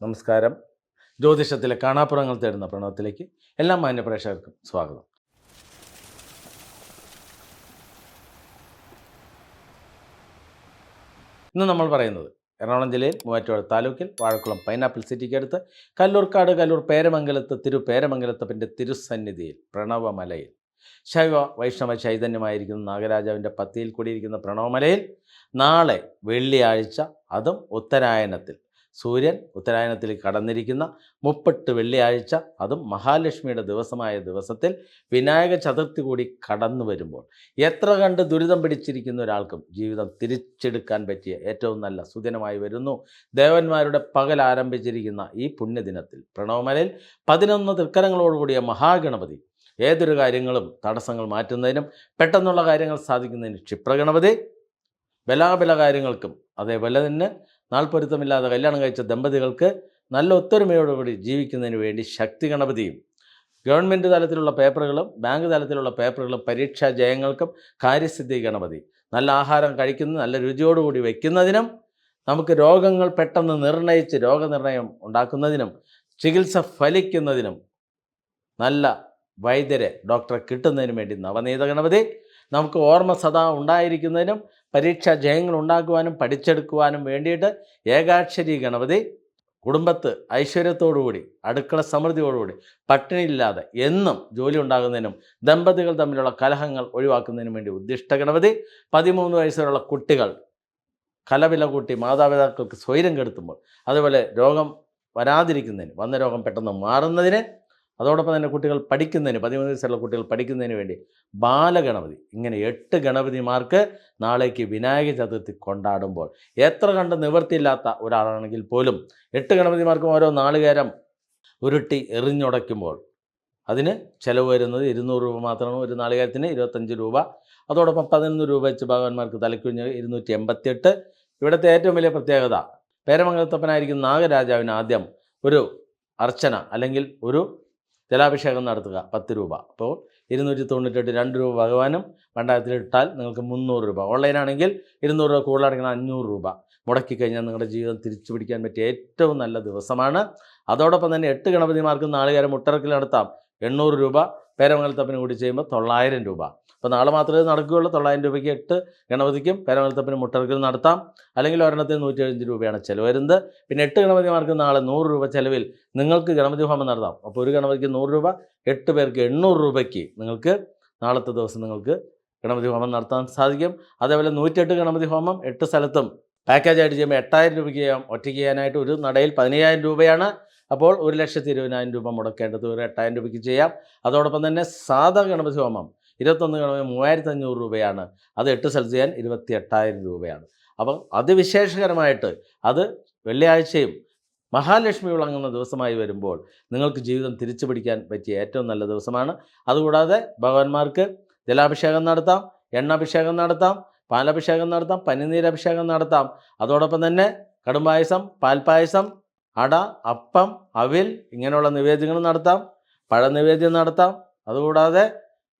നമസ്കാരം. ജ്യോതിഷത്തിലെ കാണാപ്പുറങ്ങൾ തേടുന്ന പ്രണവത്തിലേക്ക് എല്ലാ മാന്യപ്രേക്ഷകർക്കും സ്വാഗതം. ഇന്ന് നമ്മൾ പറയുന്നത് എറണാകുളം ജില്ലയിൽ മൂവാറ്റുപുഴ താലൂക്കിൽ വാഴക്കുളം പൈനാപ്പിൾ സിറ്റിക്കടുത്ത് കല്ലൂർക്കാട് കല്ലൂർ പേരമംഗലത്ത് തിരു പേരമംഗലത്തപ്പിന്റെ തിരുസന്നിധിയിൽ പ്രണവമലയിൽ. ശൈവ വൈഷ്ണവ ചൈതന്യമായിരിക്കുന്ന നാഗരാജാവിന്റെ പത്തിയിൽ കൂടിയിരിക്കുന്ന പ്രണവമലയിൽ നാളെ വെള്ളിയാഴ്ച അതും ഉത്തരായനത്തിൽ സൂര്യൻ ഉത്തരായനത്തിൽ കടന്നിരിക്കുന്ന മുപ്പെട്ട് വെള്ളിയാഴ്ച അതും മഹാലക്ഷ്മിയുടെ ദിവസമായ ദിവസത്തിൽ വിനായക ചതുർത്ഥി കൂടി കടന്നു വരുമ്പോൾ എത്ര കണ്ട് ദുരിതം പിടിച്ചിരിക്കുന്ന ഒരാൾക്കും ജീവിതം തിരിച്ചെടുക്കാൻ പറ്റിയ ഏറ്റവും നല്ല സുദിനമായി വരുന്നു. ദേവന്മാരുടെ പകൽ ആരംഭിച്ചിരിക്കുന്ന ഈ പുണ്യദിനത്തിൽ പ്രണവമലയിൽ പതിനൊന്ന് തൃക്കരങ്ങളോടുകൂടിയ മഹാഗണപതി ഏതൊരു കാര്യങ്ങളും തടസ്സങ്ങൾ മാറ്റുന്നതിനും പെട്ടെന്നുള്ള കാര്യങ്ങൾ സാധിക്കുന്നതിനും ക്ഷിപ്രഗണപതി. ബലാബല കാര്യങ്ങൾക്കും അതേപോലെ തന്നെ നാൾപ്പൊരുത്തമില്ലാതെ കല്യാണം കഴിച്ച ദമ്പതികൾക്ക് നല്ല ഒത്തൊരുമയോടുകൂടി ജീവിക്കുന്നതിന് വേണ്ടി ശക്തി ഗണപതിയും ഗവൺമെന്റ് തലത്തിലുള്ള പേപ്പറുകളും ബാങ്ക് തലത്തിലുള്ള പേപ്പറുകളും പരീക്ഷാ ജയങ്ങൾക്കും കാര്യസിദ്ധി ഗണപതി. നല്ല ആഹാരം കഴിക്കുന്ന നല്ല രുചിയോടുകൂടി വയ്ക്കുന്നതിനും നമുക്ക് രോഗങ്ങൾ പെട്ടെന്ന് നിർണയിച്ച് രോഗനിർണയം ഉണ്ടാക്കുന്നതിനും ചികിത്സ ഫലിക്കുന്നതിനും നല്ല വൈദ്യരെ ഡോക്ടറെ കിട്ടുന്നതിനും വേണ്ടി നവനീത ഗണപതി നമുക്ക് ഓർമ്മ സദാ ഉണ്ടായിരിക്കുന്നതിനും പരീക്ഷാ ജയങ്ങൾ ഉണ്ടാക്കുവാനും പഠിച്ചെടുക്കുവാനും വേണ്ടിയിട്ട് ഏകാക്ഷരി ഗണപതി കുടുംബത്ത് ഐശ്വര്യത്തോടുകൂടി അടുക്കള സമൃദ്ധിയോടുകൂടി പട്ടിണിയില്ലാതെ എന്നും ജോലി ഉണ്ടാകുന്നതിനും ദമ്പതികൾ തമ്മിലുള്ള കലഹങ്ങൾ ഒഴിവാക്കുന്നതിനും വേണ്ടി ഉദ്ദിഷ്ട ഗണപതി. പതിമൂന്ന് വയസ്സുള്ള കുട്ടികൾ കലവില കൂട്ടി മാതാപിതാക്കൾക്ക് സ്വൈരം കെടുത്തുമ്പോൾ അതുപോലെ രോഗം വരാതിരിക്കുന്നതിന് വന്ന രോഗം പെട്ടെന്ന് മാറുന്നതിന് അതോടൊപ്പം തന്നെ കുട്ടികൾ പഠിക്കുന്നതിന് പതിമൂന്ന് വയസ്സുള്ള കുട്ടികൾ പഠിക്കുന്നതിന് വേണ്ടി ബാലഗണപതി ഇങ്ങനെ എട്ട് ഗണപതിമാർക്ക് നാളേക്ക് വിനായക ചതുർത്ഥി കൊണ്ടാടുമ്പോൾ എത്ര കണ്ട് നിവൃത്തിയില്ലാത്ത ഒരാളാണെങ്കിൽ പോലും എട്ട് ഗണപതിമാർക്കും ഓരോ നാളുകേരം ഉരുട്ടി എറിഞ്ഞുടയ്ക്കുമ്പോൾ അതിന് ചിലവ് വരുന്നത് ഇരുന്നൂറ് രൂപ മാത്രമാണ്. ഒരു നാളികേരത്തിന് ഇരുപത്തഞ്ച് രൂപ. അതോടൊപ്പം പതിനൊന്ന് രൂപ വെച്ച് ഭഗവാന്മാർക്ക് തലക്കുഞ്ഞ് ഇരുന്നൂറ്റി എൺപത്തിയെട്ട്. ഇവിടുത്തെ ഏറ്റവും വലിയ പ്രത്യേകത പേരമംഗലത്തപ്പനായിരിക്കും നാഗരാജാവിന് ആദ്യം ഒരു അർച്ചന അല്ലെങ്കിൽ ഒരു ജലാഭിഷേകം നടത്തുക പത്ത് രൂപ. അപ്പോൾ ഇരുന്നൂറ്റി തൊണ്ണൂറ്റെട്ട് രണ്ട് രൂപ ഭഗവാനും രണ്ടായിരത്തിൽ ഇട്ടാൽ നിങ്ങൾക്ക് മുന്നൂറ് രൂപ. ഓൺലൈനാണെങ്കിൽ ഇരുന്നൂറ് രൂപ കൂടുതലാണെങ്കിൽ അഞ്ഞൂറ് രൂപ. മുടക്കി കഴിഞ്ഞാൽ നിങ്ങളുടെ ജീവിതം തിരിച്ചു പിടിക്കാൻ പറ്റിയ ഏറ്റവും നല്ല ദിവസമാണ്. അതോടൊപ്പം തന്നെ എട്ട് ഗണപതിമാർക്ക് നാളുകാരം മുട്ടറക്കിൽ നടത്താം. എണ്ണൂറ് രൂപ പേരമംഗലത്തപ്പന് കൂടി ചെയ്യുമ്പോൾ തൊള്ളായിരം രൂപ. അപ്പോൾ നാളെ മാത്രമേ നടക്കുകയുള്ളൂ. തൊള്ളായിരം രൂപയ്ക്ക് എട്ട് ഗണപതിക്കും പേരമലത്തപ്പിന് മുട്ടർക്കും നടത്താം. അല്ലെങ്കിൽ ഒരെണ്ണത്തിന് നൂറ്റി രൂപയാണ് ചിലവ് വരുന്നത്. പിന്നെ എട്ട് ഗണപതിമാർക്ക് നാളെ നൂറ് രൂപ ചിലവിൽ നിങ്ങൾക്ക് ഗണപതി ഹോമം നടത്താം. അപ്പോൾ ഒരു ഗണപതിക്ക് നൂറ് രൂപ എട്ട് പേർക്ക് എണ്ണൂറ് രൂപയ്ക്ക് നിങ്ങൾക്ക് നാളത്തെ ദിവസം നിങ്ങൾക്ക് ഗണപതി ഹോമം നടത്താൻ സാധിക്കും. അതേപോലെ നൂറ്റെട്ട് ഗണപതി ഹോമം എട്ട് സ്ഥലത്തും പാക്കേജ് ആയിട്ട് ചെയ്യുമ്പോൾ എട്ടായിരം രൂപയ്ക്ക് ചെയ്യാം. ഒറ്റയ്ക്ക് ചെയ്യാനായിട്ട് ഒരു നടയിൽ പതിനയ്യായിരം രൂപയാണ്. അപ്പോൾ ഒരു ലക്ഷത്തി ഇരുപതിനായിരം രൂപ മുടക്കേണ്ടത് ഒരു എട്ടായിരം രൂപയ്ക്ക് ചെയ്യാം. അതോടൊപ്പം തന്നെ സാധാ ഗണപതി ഹോമം ഇരുപത്തൊന്ന് ഗണപതി മൂവായിരത്തി അഞ്ഞൂറ് രൂപയാണ്. അത് എട്ട് സ്ഥലത്ത് ചെയ്യാൻ ഇരുപത്തി എട്ടായിരം രൂപയാണ്. അപ്പം അതിവിശേഷകരമായിട്ട് അത് വെള്ളിയാഴ്ചയും മഹാലക്ഷ്മി വിളങ്ങുന്ന ദിവസമായി വരുമ്പോൾ നിങ്ങൾക്ക് ജീവിതം തിരിച്ചു പിടിക്കാൻ പറ്റിയ ഏറ്റവും നല്ല ദിവസമാണ്. അതുകൂടാതെ ഭഗവാന്മാർക്ക് ജലാഭിഷേകം നടത്താം എണ്ണാഭിഷേകം നടത്താം പാലഭിഷേകം നടത്താം പനിനീരഭിഷേകം നടത്താം. അതോടൊപ്പം തന്നെ കടുംപായസം പാൽപ്പായസം അട അപ്പം അവിൽ ഇങ്ങനെയുള്ള നിവേദ്യങ്ങൾ നടത്താം പഴനിവേദ്യം നടത്താം. അതുകൂടാതെ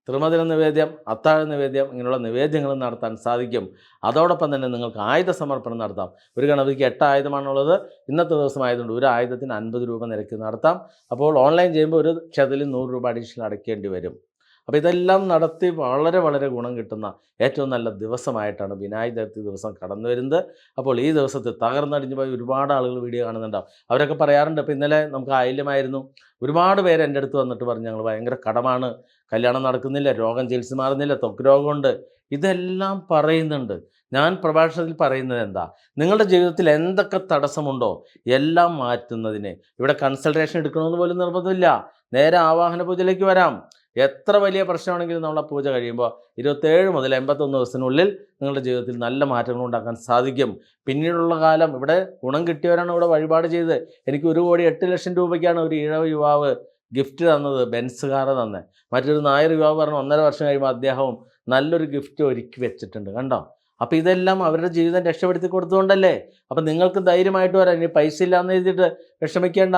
ത്രിമധുര നിവേദ്യം അത്താഴ നിവേദ്യം ഇങ്ങനെയുള്ള നിവേദ്യങ്ങൾ നടത്താൻ സാധിക്കും. അതോടൊപ്പം തന്നെ നിങ്ങൾക്ക് ആയുധ സമർപ്പണം നടത്താം. ഒരു ഗണപതിക്ക് എട്ട് ആയുധമാണുള്ളത്. ഇന്നത്തെ ദിവസം ആയതുകൊണ്ട് ഒരു ആയുധത്തിന് അൻപത് രൂപ നിരക്ക് നടത്താം. അപ്പോൾ ഓൺലൈൻ ചെയ്യുമ്പോൾ ഒരു ക്ഷതിൽ നൂറ് രൂപ അഡീഷണൽ അടയ്ക്കേണ്ടി വരും. അപ്പോൾ ഇതെല്ലാം നടത്തി വളരെ വളരെ ഗുണം കിട്ടുന്ന ഏറ്റവും നല്ല ദിവസമായിട്ടാണ് വിനായക ചതുർത്ഥി ദിവസം കടന്നു വരുന്നത്. അപ്പോൾ ഈ ദിവസത്തിൽ തകർന്നടിഞ്ഞു പോയി ഒരുപാട് ആളുകൾ വീഡിയോ കാണുന്നുണ്ടാവും. അവരൊക്കെ പറയാറുണ്ട് അപ്പോൾ ഇന്നലെ നമുക്ക് ആയില്യമായിരുന്നു ഒരുപാട് പേര് എന്റെ അടുത്ത് വന്നിട്ട് പറഞ്ഞു ഞങ്ങൾ ഭയങ്കര കടമാണ്. കല്യാണം നടക്കുന്നില്ല രോഗം ചികിത്സ മാറുന്നില്ല ത്വക്ക് രോഗമുണ്ട്. ഇതെല്ലാം പറയുന്നുണ്ട്. ഞാൻ പ്രഭാഷണത്തിൽ പറയുന്നത് എന്താ? നിങ്ങളുടെ ജീവിതത്തിൽ എന്തൊക്കെ തടസ്സമുണ്ടോ എല്ലാം മാറ്റുന്നതിന്. ഇവിടെ കൺസൾട്ടേഷൻ എടുക്കണമെന്ന് പോലും നിർബന്ധമില്ല. നേരെ ആവാഹന പൂജയിലേക്ക് വരാം. എത്ര വലിയ പ്രശ്നമാണെങ്കിലും നമ്മളെ പൂജ കഴിയുമ്പോൾ ഇരുപത്തേഴ് മുതൽ എൺപത്തൊന്ന് ദിവസത്തിനുള്ളിൽ നിങ്ങളുടെ ജീവിതത്തിൽ നല്ല മാറ്റങ്ങൾ ഉണ്ടാക്കാൻ സാധിക്കും. പിന്നീടുള്ള കാലം ഇവിടെ ഗുണം കിട്ടിയവരാണ് ഇവിടെ വഴിപാട് ചെയ്ത് എനിക്ക് ഒരു കോടി എട്ട് ലക്ഷം രൂപയ്ക്കാണ് ഒരു ഇഴവ യുവാവ് ഗിഫ്റ്റ് തന്നത് ബെൻസ് കാറ് തന്നെ. മറ്റൊരു നായർ യുവാവ് പറഞ്ഞു ഒന്നര വർഷം കഴിയുമ്പോൾ അദ്ദേഹവും നല്ലൊരു ഗിഫ്റ്റ് ഒരുക്കി വെച്ചിട്ടുണ്ട് കണ്ടോ? അപ്പോൾ ഇതെല്ലാം അവരുടെ ജീവിതം രക്ഷപ്പെടുത്തി കൊടുത്തുകൊണ്ടല്ലേ? അപ്പം നിങ്ങൾക്ക് ധൈര്യമായിട്ട് വരാം. ഇനി പൈസ ഇല്ലാന്ന് എഴുതിയിട്ട് വിഷമിക്കേണ്ട.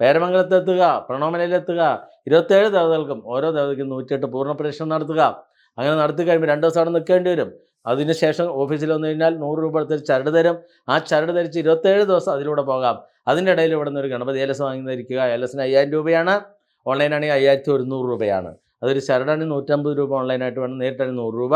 പേരമംഗലത്തെത്തുക പ്രണോമനയിലെത്തുക ഇരുപത്തേഴ് ദേവതകൾക്കും ഓരോ ദേവതയ്ക്കും നൂറ്റിയെട്ട് പൂർണ പരീക്ഷണം നടത്തുക. അങ്ങനെ നടത്തി കഴിയുമ്പോൾ രണ്ട് ദിവസം അവിടെ നിൽക്കേണ്ടി വരും. അതിനുശേഷം ഓഫീസിൽ വന്നു കഴിഞ്ഞാൽ നൂറ് രൂപ എടുത്ത് ചരട് തരും. ആ ചരട് ധരിച്ച് ഇരുപത്തേഴ് ദിവസം അതിലൂടെ പോകാം. അതിന്റെ ഇടയിൽ ഇവിടെ നിന്ന് ഒരു ഗണപതി ഏലസ് വാങ്ങി ധരിക്കുക ഏലസിന് അയ്യായിരം രൂപയാണ്. ഓൺലൈനാണെങ്കിൽ അയ്യായിരത്തി ഒരുന്നൂറ് രൂപയാണ്. അതൊരു ചരടാണ് നൂറ്റമ്പത് രൂപ ഓൺലൈനായിട്ട് വേണം. നേരിട്ടാണ് നൂറ് രൂപ.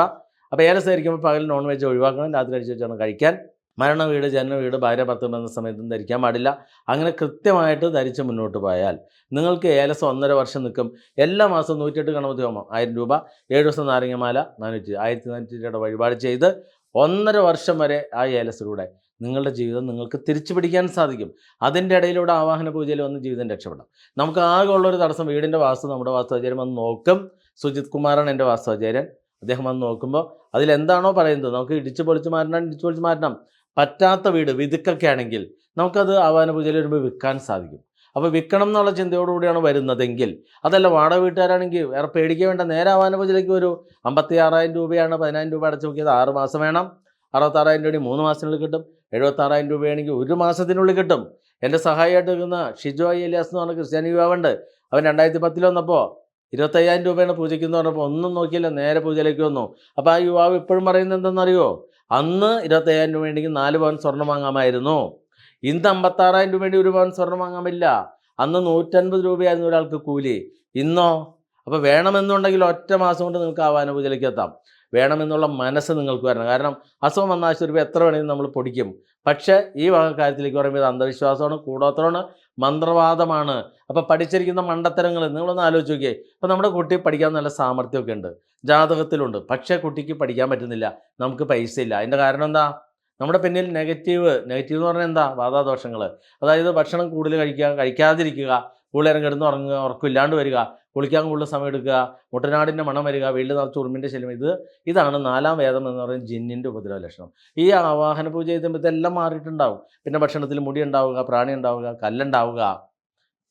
അപ്പോൾ ഏലസ് ധരിക്കുമ്പോൾ പകൽ നോൺ വെജ് ഒഴിവാക്കണം. രാത്രി കഴിച്ച് വെച്ചാണ് കഴിക്കാൻ. മരണ വീട് ജനന വീട് ഭാര്യ ഭർത്തൃ ബന്ധ സമയത്തും ധരിക്കാൻ പാടില്ല. അങ്ങനെ കൃത്യമായിട്ട് ധരിച്ച് മുന്നോട്ട് പോയാൽ നിങ്ങൾക്ക് ഏലസം ഒന്നര വർഷം നിൽക്കും. എല്ലാ മാസവും നൂറ്റെട്ട് ഗണപതി ഹോമം ആയിരം രൂപ. ഏഴ് ദിവസം നാരങ്ങമാല നാനൂറ്റി ആയിരത്തി നാനൂറ്റി രൂപയുടെ വഴിപാട് ചെയ്ത് ഒന്നര വർഷം വരെ ആ ഏലസിലൂടെ നിങ്ങളുടെ ജീവിതം നിങ്ങൾക്ക് തിരിച്ചു പിടിക്കാൻ സാധിക്കും. അതിന്റെ ഇടയിലൂടെ ആവാഹന പൂജയിൽ വന്ന് ജീവിതം രക്ഷപ്പെടാം. നമുക്ക് ആകെ ഉള്ളൊരു തടസ്സം വീടിന്റെ വാസ്തു നമ്മുടെ വാസ്തുവാചാര്യം വന്ന് നോക്കും. സുജിത് കുമാറാണ് എന്റെ വാസ്തുവാചാര്യൻ അദ്ദേഹം വന്ന് നോക്കുമ്പോൾ അതിലെന്താണോ പറയുന്നത്? നമുക്ക് ഇടിച്ചു പൊളിച്ച് മാറ്റണം ഇടിച്ചു പൊളിച്ച് മാറ്റണം. പറ്റാത്ത വീട് വിതുക്കൊക്കെ ആണെങ്കിൽ നമുക്കത് ആവാന പൂജയിൽ വരുമ്പോൾ വിൽക്കാൻ സാധിക്കും. അപ്പോൾ വിൽക്കണം എന്നുള്ള ചിന്തയോടുകൂടിയാണ് വരുന്നതെങ്കിൽ അതല്ല വാടക വീട്ടുകാരാണെങ്കിൽ വേറെ പേടിക്കുക വേണ്ട. നേരെ ആവാന പൂജയിലേക്ക് ഒരു അമ്പത്തി ആറായിരം രൂപയാണ് പതിനായിരം രൂപ അടച്ചു നോക്കിയത്. ആറ് മാസം വേണം. അറുപത്താറായിരം രൂപ മൂന്ന് മാസത്തിനുള്ളിൽ കിട്ടും. എഴുപത്താറായിരം രൂപയാണെങ്കിൽ ഒരു മാസത്തിനുള്ളിൽ കിട്ടും. എന്റെ സഹായിയായിട്ട് നിൽക്കുന്ന ഷിജോ എലിയാസ് എന്ന് പറഞ്ഞ ക്രിസ്ത്യാനി യുവാവുണ്ട്. അവൻ രണ്ടായിരത്തി പത്തിൽ വന്നപ്പോൾ ഇരുപത്തയ്യായിരം രൂപയാണ് പൂജയ്ക്ക് എന്ന് പറഞ്ഞപ്പോൾ ഒന്നും നോക്കിയില്ല നേരെ പൂജയിലേക്ക് വന്നു. അപ്പോൾ ആ യുവാവ് ഇപ്പോഴും പറയുന്നത് എന്തെന്നറിയോ അന്ന് ഇരുപത്തയ്യായിരം രൂപ ഉണ്ടെങ്കിൽ നാല് പവൻ സ്വർണം വാങ്ങാമായിരുന്നു. ഇന്ന് അമ്പത്താറായിരം രൂപ വേണ്ടി ഒരു പവൻ സ്വർണം വാങ്ങാമില്ല. അന്ന് നൂറ്റൻപത് രൂപയായിരുന്നു ഒരാൾക്ക് കൂലി. ഇന്നോ? അപ്പോൾ വേണമെന്നുണ്ടെങ്കിൽ ഒറ്റ മാസം കൊണ്ട് നിങ്ങൾക്ക് ആവാന പൂജയിലേക്ക് എത്താം. വേണമെന്നുള്ള മനസ്സ് നിങ്ങൾക്ക് വരണം. കാരണം അസുഖം വന്ന രൂപ എത്ര വേണമെങ്കിലും നമ്മൾ പൊടിക്കും. പക്ഷേ ഈ കാര്യത്തിലേക്ക് പറയുമ്പോൾ അന്ധവിശ്വാസമാണ് കൂടോത്രമാണ്. മന്ത്രവാദമാണ്. അപ്പോൾ പഠിച്ചിരിക്കുന്ന മണ്ടത്തരങ്ങൾ നിങ്ങളൊന്ന് ആലോചിച്ച് നോക്കിയേ. ഇപ്പോൾ നമ്മുടെ കുട്ടി പഠിക്കാൻ നല്ല സാമർഥ്യമൊക്കെ ഉണ്ട്. ജാതകത്തിലുണ്ട്. പക്ഷേ കുട്ടിക്ക് പഠിക്കാൻ പറ്റുന്നില്ല. നമുക്ക് പൈസ ഇല്ല. അതിന്റെ കാരണം എന്താ? നമ്മുടെ പിന്നിൽ നെഗറ്റീവ് നെഗറ്റീവ് എന്ന് പറഞ്ഞാൽ എന്താ? വാതാദോഷങ്ങൾ അതായത് ഭക്ഷണം കൂടുതൽ കഴിക്കുക കഴിക്കാതിരിക്കുക. കൂടുതൽ കിടന്ന് ഉറങ്ങുക ഉറക്കമില്ലാണ്ട് വരിക കുളിക്കാൻ കൂടുതൽ സമയം എടുക്കുക മുട്ടനാടിന്റെ മണം വരിക വീട്ടിൽ നിറച്ച് ഉറുമ്പിന്റെ ശല്യം. ഇത് ഇതാണ് നാലാം വേദം എന്ന് പറയുന്നത് ജിന്നിന്റെ ഉപദ്രവ ലക്ഷണം ഈ ആവാഹന പൂജ ചെയ്യുമ്പോൾ ഇതെല്ലാം മാറിയിട്ടുണ്ടാവും. പിന്നെ ഭക്ഷണത്തിൽ മുടി ഉണ്ടാവുക പ്രാണി ഉണ്ടാവുക കല്ലുണ്ടാവുക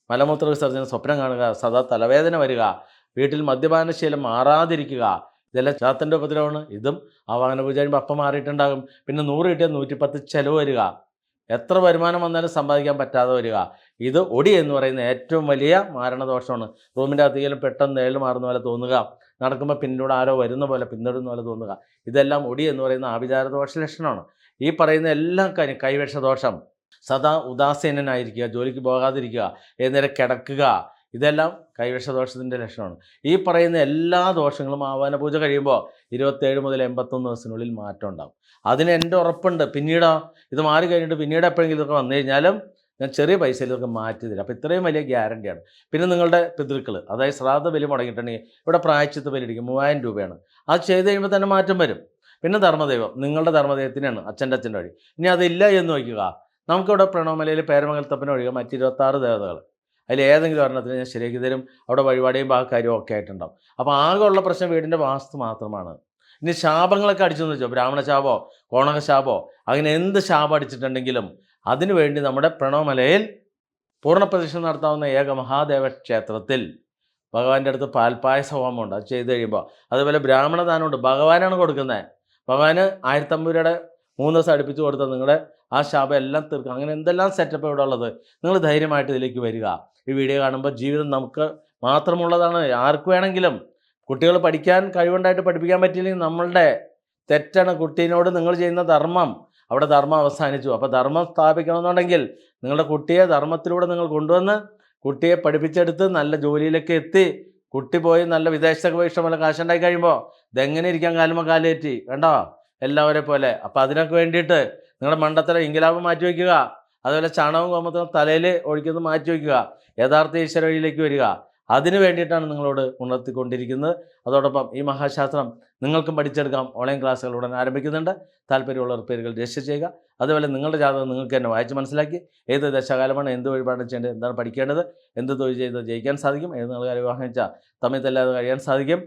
മലമൂത്ര വിസർജനം സ്വപ്നം കാണുക സദാ തലവേദന വരിക വീട്ടിൽ മദ്യപാനശീലം മാറാതിരിക്കുക. ഇതെല്ലാം ചാത്തന്റെ ഉപദ്രവമാണ്. ഇതും ആവാഹന പൂജ കഴിയുമ്പോൾ അപ്പം മാറിയിട്ടുണ്ടാകും. പിന്നെ നൂറ് കിട്ടിയാൽ നൂറ്റിപ്പത്ത് ചിലവ് വരിക. എത്ര വരുമാനം വന്നാലും സമ്പാദിക്കാൻ പറ്റാതെ വരിക. ഇത് ഒടി എന്ന് പറയുന്ന ഏറ്റവും വലിയ മാരണദോഷമാണ്. റൂമിന്റെ അകത്തേലും പെട്ടെന്ന് നേരിൽ മാറുന്ന പോലെ തോന്നുക. നടക്കുമ്പോൾ പിന്നോട് ആരോ വരുന്ന പോലെ പിന്തുടരുന്ന പോലെ തോന്നുക. ഇതെല്ലാം ഒടി എന്ന് പറയുന്ന ആഭിചാര ദോഷ ലക്ഷണമാണ്. ഈ പറയുന്ന എല്ലാ കാര്യം കൈവേഷ ദോഷം സദാ ഉദാസീനനായിരിക്കുക ജോലിക്ക് പോകാതിരിക്കുക ഏതുനേരം കിടക്കുക ഇതെല്ലാം കൈവശദോഷത്തിന്റെ ലക്ഷണമാണ്. ഈ പറയുന്ന എല്ലാ ദോഷങ്ങളും ആവാന പൂജ കഴിയുമ്പോൾ ഇരുപത്തേഴ് മുതൽ എൺപത്തൊന്ന് ദിവസത്തിനുള്ളിൽ മാറ്റം ഉണ്ടാകും അതിന് എന്റെ ഉറപ്പുണ്ട്. പിന്നീടോ ഇത് മാറി കഴിഞ്ഞിട്ട് പിന്നീട് എപ്പോഴെങ്കിലും ഇതൊക്കെ വന്നു കഴിഞ്ഞാലും ഞാൻ ചെറിയ പൈസയിൽ ഇതൊക്കെ മാറ്റി തരും. അപ്പോൾ ഇത്രയും വലിയ ഗ്യാരണ്ടിയാണ് പിന്നെ നിങ്ങളുടെ പിതൃക്കൾ അതായത് ശ്രാദ്ധ ബലി മുടങ്ങിയിട്ടുണ്ടെങ്കിൽ ഇവിടെ പ്രായച്ചത്ത് ബലി ഇടിക്കും. മൂവായിരം രൂപയാണ്. അത് ചെയ്ത് കഴിയുമ്പോൾ തന്നെ മാറ്റം വരും. പിന്നെ ധർമ്മദൈവം നിങ്ങളുടെ ധർമ്മദൈവത്തിനാണ് അച്ഛന്റെ അച്ഛന്റെ വഴി. ഇനി അതില്ല എന്ന് നോക്കുക നമുക്കിവിടെ പ്രണവമലയിൽ പേരമംഗലത്തപ്പനെ ഒഴികെ മറ്റ് ഇരുപത്താറ് ദേവതകൾ അതിൽ ഏതെങ്കിലും ഒരെണ്ണത്തിന് ഞാൻ ശരിയാക്കി തരും അവിടെ വഴിപാടിയും ബാക്കാര്യവും ഒക്കെ ആയിട്ടുണ്ടാവും. അപ്പോൾ ആകെയുള്ള പ്രശ്നം വീടിന്റെ വാസ്തു മാത്രമാണ്. ഇനി ശാപങ്ങളൊക്കെ അടിച്ചെന്ന് വെച്ചോ? ബ്രാഹ്മണ ശാപോ? കോണക ശാപോ? അങ്ങനെ എന്ത് ശാപം അടിച്ചിട്ടുണ്ടെങ്കിലും അതിനുവേണ്ടി നമ്മുടെ പ്രണവമലയിൽ പൂർണപ്രതിഷ്ഠ നടത്താവുന്ന ഏക മഹാദേവ ക്ഷേത്രത്തിൽ ഭഗവാന്റെ അടുത്ത് പാൽപ്പായസ ഹോമമുണ്ട്. അത് ചെയ്ത് കഴിയുമ്പോൾ അതുപോലെ ബ്രാഹ്മണ ദാനമുണ്ട് ഭഗവാനാണ് കൊടുക്കുന്നത് ഭഗവാന് ആയിരത്തമ്പൂരുടെ മൂന്ന് ദിവസം അടുപ്പിച്ച് കൊടുത്താൽ നിങ്ങളുടെ ആ ശാപം എല്ലാം തീർക്കും. അങ്ങനെ എന്തെല്ലാം സെറ്റപ്പ് ഇവിടെ ഉള്ളത്? നിങ്ങൾ ധൈര്യമായിട്ട് ഇതിലേക്ക് വരിക. ഈ വീഡിയോ കാണുമ്പോൾ ജീവിതം നമുക്ക് മാത്രമുള്ളതാണ്. ആർക്ക് വേണമെങ്കിലും. കുട്ടികൾ പഠിക്കാൻ കഴിവുണ്ടായിട്ട് പഠിപ്പിക്കാൻ പറ്റിയില്ലെങ്കിൽ നമ്മളുടെ തെറ്റാണ് കുട്ടീനോട് നിങ്ങൾ ചെയ്യുന്ന ധർമ്മം. അവിടെ ധർമ്മം അവസാനിച്ചു. അപ്പോൾ ധർമ്മം സ്ഥാപിക്കണമെന്നുണ്ടെങ്കിൽ നിങ്ങളുടെ കുട്ടിയെ ധർമ്മത്തിലൂടെ നിങ്ങൾ കൊണ്ടുവന്ന് കുട്ടിയെ പഠിപ്പിച്ചെടുത്ത് നല്ല ജോലിയിലേക്ക് എത്തി. കുട്ടി പോയി നല്ല വിദേശത്തൊക്കെ പോയി കാശുണ്ടായി കഴിയുമ്പോൾ ഇതെങ്ങനെ ഇരിക്കാൻ കാലുമ്പോൾ കാലേറ്റി? വേണ്ടോ എല്ലാവരെ പോലെ. അപ്പോൾ അതിനൊക്കെ വേണ്ടിയിട്ട് നിങ്ങളുടെ മണ്ടത്തര ഇംഗലാബ് മാറ്റി വയ്ക്കുക അതുപോലെ ചാണകവും കോമത്തും തലയിൽ ഒഴിക്കുന്നത് മാറ്റി വയ്ക്കുക യഥാർത്ഥ ഈശ്വര വഴിയിലേക്ക് വരിക. അതിനു വേണ്ടിയിട്ടാണ് നിങ്ങളോട് ഉണർത്തിക്കൊണ്ടിരിക്കുന്നത്. അതോടൊപ്പം ഈ മഹാശാസ്ത്രം നിങ്ങൾക്കും പഠിച്ചെടുക്കാം. ഓൺലൈൻ ക്ലാസ്സുകൾ ഉടൻ ആരംഭിക്കുന്നുണ്ട്. താല്പര്യമുള്ളവർ പേരുകൾ രജിസ്റ്റർ ചെയ്യുക. അതുപോലെ നിങ്ങളുടെ ജാതകം നിങ്ങൾക്ക് തന്നെ വായിച്ച് മനസ്സിലാക്കി ഏത് ദശകാലമാണ് എന്ത് വഴിപാടാണ് ചെയ്യേണ്ടത് എന്താണ് പഠിക്കേണ്ടത് എന്ത് തൊഴിൽ ചെയ്ത് ജയിക്കാൻ സാധിക്കും ഏത് നിങ്ങൾ വിവാഹം വെച്ചാൽ സമയത്തല്ലാതെ കഴിയാൻ സാധിക്കും.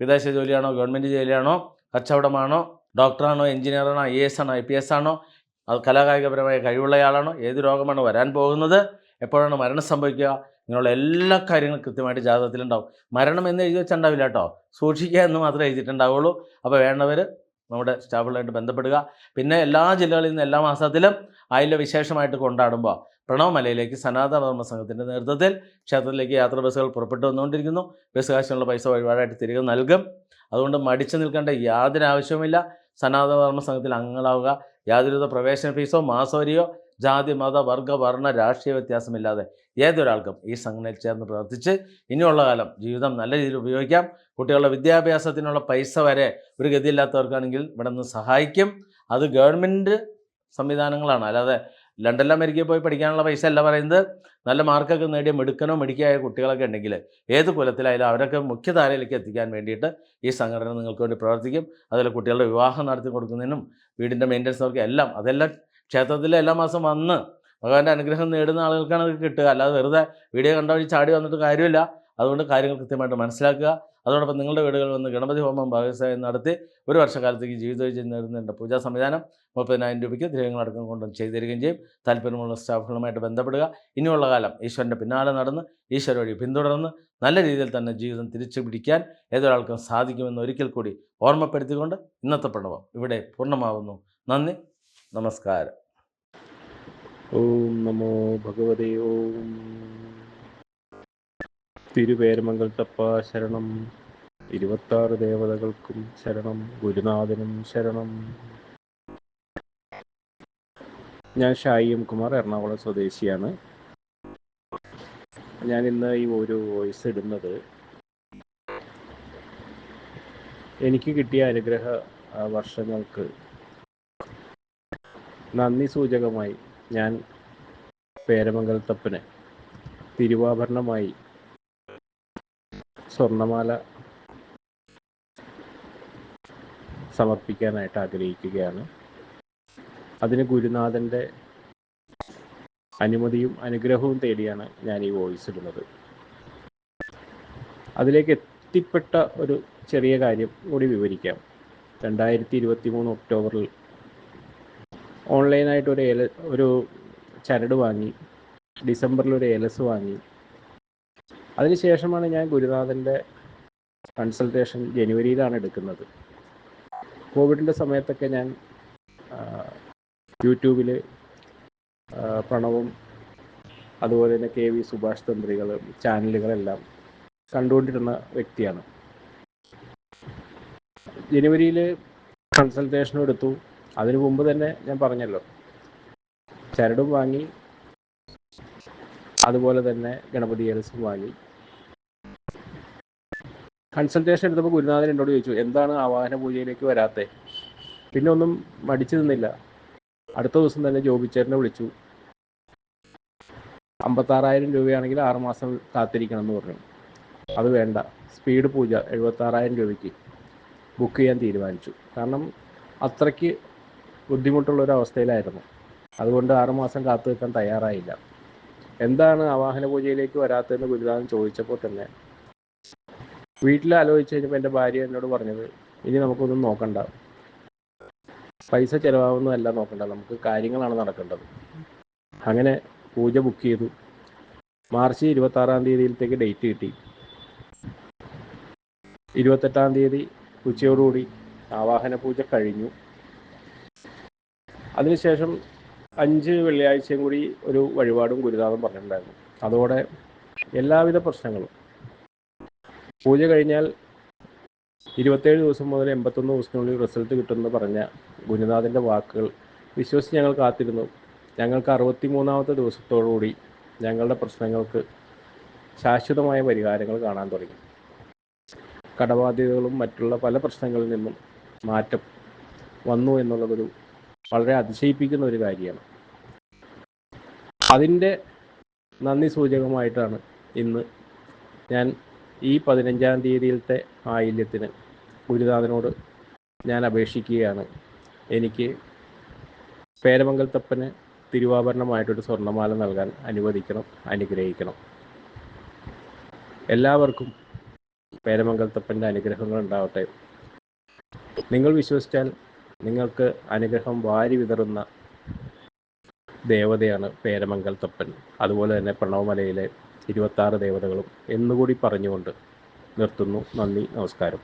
വിദേശ ജോലിയാണോ ഗവൺമെന്റ് ജോലിയാണോ കച്ചവടമാണോ ഡോക്ടറാണോ എഞ്ചിനീയറാണോ ഐ എസ് ആണോ ഐ പി എസ് ആണോ അത് കലാകായികപരമായ കഴിവുള്ളയാളാണോ ഏത് രോഗമാണ് വരാൻ പോകുന്നത് എപ്പോഴാണ് മരണം സംഭവിക്കുക ഇങ്ങനെയുള്ള എല്ലാ കാര്യങ്ങളും കൃത്യമായിട്ട് ജാതകത്തിലുണ്ടാവും. മരണം എന്ന് എഴുതി വെച്ചിട്ടുണ്ടാവില്ല കേട്ടോ. സൂക്ഷിക്കുക എന്ന് മാത്രമേ എഴുതിയിട്ടുണ്ടാവുള്ളൂ. അപ്പോൾ വേണ്ടവർ നമ്മുടെ സ്റ്റാഫുകളായിട്ട് ബന്ധപ്പെടുക. പിന്നെ എല്ലാ ജില്ലകളിൽ നിന്ന് എല്ലാ മാസത്തിലും അതിലെ വിശേഷമായിട്ട് കൊണ്ടാടുമ്പോൾ പ്രണവമലയിലേക്ക് സനാതന ധർമ്മ സംഘത്തിന്റെ നേതൃത്വത്തിൽ ക്ഷേത്രത്തിലേക്ക് യാത്രാ ബസ്സുകൾ പുറപ്പെട്ടു വന്നുകൊണ്ടിരിക്കുന്നു. ബസ് കാശിനുള്ള പൈസ വഴിപാടായിട്ട് തിരികെ നൽകും. അതുകൊണ്ട് മടിച്ചു നിൽക്കേണ്ട യാതൊരു ആവശ്യവുമില്ല. സനാതന ധർമ്മ സംഘത്തിൽ അംഗങ്ങളാവുക. യാതൊരുവിധ പ്രവേശന ഫീസോ മാസവരിയോ ജാതി മത വർഗ വർണ രാഷ്ട്രീയ വ്യത്യാസമില്ലാതെ ഏതൊരാൾക്കും ഈ സംഘടനയിൽ ചേർന്ന് പ്രവർത്തിച്ച് ഇനിയുള്ള കാലം ജീവിതം നല്ല രീതിയിൽ ഉപയോഗിക്കാം. കുട്ടികളുടെ വിദ്യാഭ്യാസത്തിനുള്ള പൈസ വരെ ഒരു ഗതിയില്ലാത്തവർക്കാണെങ്കിൽ ഇവിടെ നിന്ന് സഹായിക്കും. അത് ഗവൺമെന്റ് സംവിധാനങ്ങളാണ്. അല്ലാതെ ലണ്ടനിൽ അമേരിക്കയിൽ പോയി പഠിക്കാനുള്ള പൈസ അല്ല പറയുന്നത്. നല്ല മാർക്കൊക്കെ നേടിയ മിടുക്കനോ മിടുക്കിയായ കുട്ടികളൊക്കെ ഉണ്ടെങ്കിൽ ഏത് കുലത്തിലായാലും അവരൊക്കെ മുഖ്യധാരയിലേക്ക് എത്തിക്കാൻ വേണ്ടിയിട്ട് ഈ സംഘടന നിങ്ങൾക്ക് വേണ്ടി പ്രവർത്തിക്കും. അതുപോലെ കുട്ടികളുടെ വിവാഹം നടത്തി കൊടുക്കുന്നതിനും വീടിന്റെ മെയിന്റനൻസ് അവർക്ക് എല്ലാം അതെല്ലാം ക്ഷേത്രത്തിൽ എല്ലാ മാസം വന്ന് ഭഗവാന്റെ അനുഗ്രഹം നേടുന്ന ആളുകൾക്കാണ് അത് കിട്ടുക. അല്ലാതെ വെറുതെ വീഡിയോ കണ്ട വഴി ചാടി വന്നിട്ട് കാര്യമില്ല. അതുകൊണ്ട് കാര്യങ്ങൾ കൃത്യമായിട്ട് മനസ്സിലാക്കുക. അതോടൊപ്പം നിങ്ങളുടെ വീടുകളിൽ വന്ന് ഗണപതി ഹോമം ഭാഗസ്വായം നടത്തി ഒരു വർഷക്കാലത്തേക്ക് ജീവിതവിജയം നേടുന്നുണ്ട് പൂജാ സംവിധാനം മുപ്പതിനായിരം രൂപയ്ക്ക് ദ്രവ്യങ്ങളടക്കം കൊണ്ടും ചെയ്തു തരികയും ചെയ്യും. താല്പര്യമുള്ള സ്റ്റാഫുകളുമായിട്ട് ബന്ധപ്പെടുക. ഇനിയുള്ള കാലം ഈശ്വരന്റെ പിന്നാലെ നടന്ന് ഈശ്വര വഴി പിന്തുടർന്ന് നല്ല രീതിയിൽ തന്നെ ജീവിതം തിരിച്ചു പിടിക്കാൻ ഏതൊരാൾക്കും സാധിക്കുമെന്ന് ഒരിക്കൽ കൂടി ഓർമ്മപ്പെടുത്തിക്കൊണ്ട് ഇന്നത്തെ പ്രണവം ഇവിടെ പൂർണമാവുന്നു. നന്ദി. നമസ്കാരം. ഓം നമോ ഭഗവതേ ഓം തിരുവേരമംഗൽ തപ്പ ശരണം. ഇരുപത്താറ് ദേവതകൾക്കും ശരണം. ഗുരുനാഥനും ശരണം. ഞാൻ ഷായി എം കുമാർ എറണാകുളം സ്വദേശിയാണ്. ഞാൻ ഇന്ന് ഈ ഒരു വോയിസ് ഇടുന്നത് എനിക്ക് കിട്ടിയ അനുഗ്രഹ വർഷങ്ങൾക്ക് നന്ദി സൂചകമായി ഞാൻ പേരമംഗലത്തപ്പന് തിരുവാഭരണമായി സ്വർണമാല സമർപ്പിക്കാനായിട്ട് ആഗ്രഹിക്കുകയാണ്. അതിന് ഗുരുനാഥന്റെ അനുമതിയും അനുഗ്രഹവും തേടിയാണ് ഞാൻ ഈ വോയിസ് ഇടുന്നത്. അതിലേക്ക് എത്തിപ്പെട്ട ഒരു ചെറിയ കാര്യം കൂടി വിവരിക്കാം. രണ്ടായിരത്തി ഇരുപത്തി മൂന്ന് ഒക്ടോബറിൽ ഓൺലൈനായിട്ട് ഒരു ഏല ഒരു ചരട് വാങ്ങി ഡിസംബറിൽ ഒരു ഏലസ് വാങ്ങി അതിനുശേഷമാണ് ഞാൻ ഗുരുനാഥന്റെ കൺസൾട്ടേഷൻ ജനുവരിയിലാണ് എടുക്കുന്നത്. കോവിഡിന്റെ സമയത്തൊക്കെ ഞാൻ യൂട്യൂബിൽ പ്രണവും അതുപോലെ തന്നെ കെ വി സുഭാഷ് തന്ത്രികൾ ചാനലുകളെല്ലാം കണ്ടുകൊണ്ടിരുന്ന വ്യക്തിയാണ്. ജനുവരിയിൽ കൺസൾട്ടേഷനും എടുത്തു. അതിനു മുമ്പ് തന്നെ ഞാൻ പറഞ്ഞല്ലോ ചരടും വാങ്ങി അതുപോലെ തന്നെ ഗണപതി ഏൽസും വാങ്ങി. കൺസൾട്ടേഷൻ എടുത്തപ്പോൾ ഗുരുനാഥൻ എന്നോട് ചോദിച്ചു എന്താണ് ആ വാഹന പൂജയിലേക്ക് വരാത്തത് പിന്നെ ഒന്നും മടിച്ചു നിന്നില്ല. അടുത്ത ദിവസം തന്നെ ജോബിച്ചേട്ടനെ വിളിച്ചു. അമ്പത്താറായിരം രൂപയാണെങ്കിൽ ആറുമാസം കാത്തിരിക്കണം എന്ന് പറഞ്ഞു. അത് വേണ്ട. സ്പീഡ് പൂജ എഴുപത്താറായിരം രൂപയ്ക്ക് ബുക്ക് ചെയ്യാൻ തീരുമാനിച്ചു. കാരണം അത്രയ്ക്ക് ബുദ്ധിമുട്ടുള്ള ഒരു അവസ്ഥയിലായിരുന്നു. അതുകൊണ്ട് ആറുമാസം കാത്തു നിൽക്കാൻ തയ്യാറായില്ല. എന്താണ് ആവാഹന പൂജയിലേക്ക് വരാത്തതെന്ന് ഗുരുനാഥൻ ചോദിച്ചപ്പോൾ തന്നെ വീട്ടിൽ ആലോചിച്ച് കഴിഞ്ഞപ്പോൾ എന്റെ ഭാര്യ എന്നോട് പറഞ്ഞത് ഇനി നമുക്കൊന്നും നോക്കണ്ട. പൈസ ചിലവാകുന്നതല്ല നോക്കണ്ട. നമുക്ക് കാര്യങ്ങളാണ് നടക്കേണ്ടത്. അങ്ങനെ പൂജ ബുക്ക് ചെയ്തു. മാർച്ച് ഇരുപത്താറാം തീയതിയിലത്തേക്ക് ഡേറ്റ് കിട്ടി. ഇരുപത്തെട്ടാം തീയതി ഉച്ചയോടുകൂടി ആവാഹന പൂജ കഴിഞ്ഞു. അതിനുശേഷം അഞ്ച് വെള്ളിയാഴ്ചയും കൂടി ഒരു വഴിപാടും ഗുരുനാഥൻ പറഞ്ഞിട്ടുണ്ടായിരുന്നു. അതോടെ എല്ലാവിധ പ്രശ്നങ്ങളും പൂജ കഴിഞ്ഞാൽ ഇരുപത്തേഴ് ദിവസം മുതൽ എൺപത്തൊന്ന് ദിവസത്തിനുള്ളിൽ റിസൾട്ട് കിട്ടുമെന്ന് പറഞ്ഞ ഗുരുനാഥന്റെ വാക്കുകൾ വിശ്വസിച്ച് ഞങ്ങൾ കാത്തിരുന്നു. ഞങ്ങൾക്ക് അറുപത്തി മൂന്നാമത്തെ ദിവസത്തോടുകൂടി ഞങ്ങളുടെ പ്രശ്നങ്ങൾക്ക് ശാശ്വതമായ പരിഹാരങ്ങൾ കാണാൻ തുടങ്ങി. കടബാധ്യതകളും മറ്റുള്ള പല പ്രശ്നങ്ങളിൽ നിന്നും മാറ്റം വന്നു എന്നുള്ളതൊരു വളരെ അതിശയിപ്പിക്കുന്ന ഒരു കാര്യമാണ്. അതിന്റെ നന്ദി സൂചകമായിട്ടാണ് ഇന്ന് ഞാൻ ഈ പതിനഞ്ചാം തീയതിയിലത്തെ ആയില്യത്തിന് ഗുരുനാഥനോട് ഞാൻ അപേക്ഷിക്കുകയാണ്. എനിക്ക് പേരമംഗലത്തപ്പന് തിരുവാഭരണമായിട്ടൊരു സ്വർണമാല നൽകാൻ അനുവദിക്കണം അനുഗ്രഹിക്കണം. എല്ലാവർക്കും പേരമംഗലത്തപ്പന്റെ അനുഗ്രഹങ്ങൾ ഉണ്ടാവട്ടെ. നിങ്ങൾ വിശ്വസിച്ചാൽ നിങ്ങൾക്ക് അനുഗ്രഹം വാരി വിതറുന്ന ദേവതയാണ് പേരമംഗലത്തപ്പൻ അതുപോലെ തന്നെ പ്രണവമലയിലെ ഇരുപത്താറ് ദേവതകളും എന്നുകൂടി പറഞ്ഞുകൊണ്ട് നിർത്തുന്നു. നന്ദി നമസ്കാരം.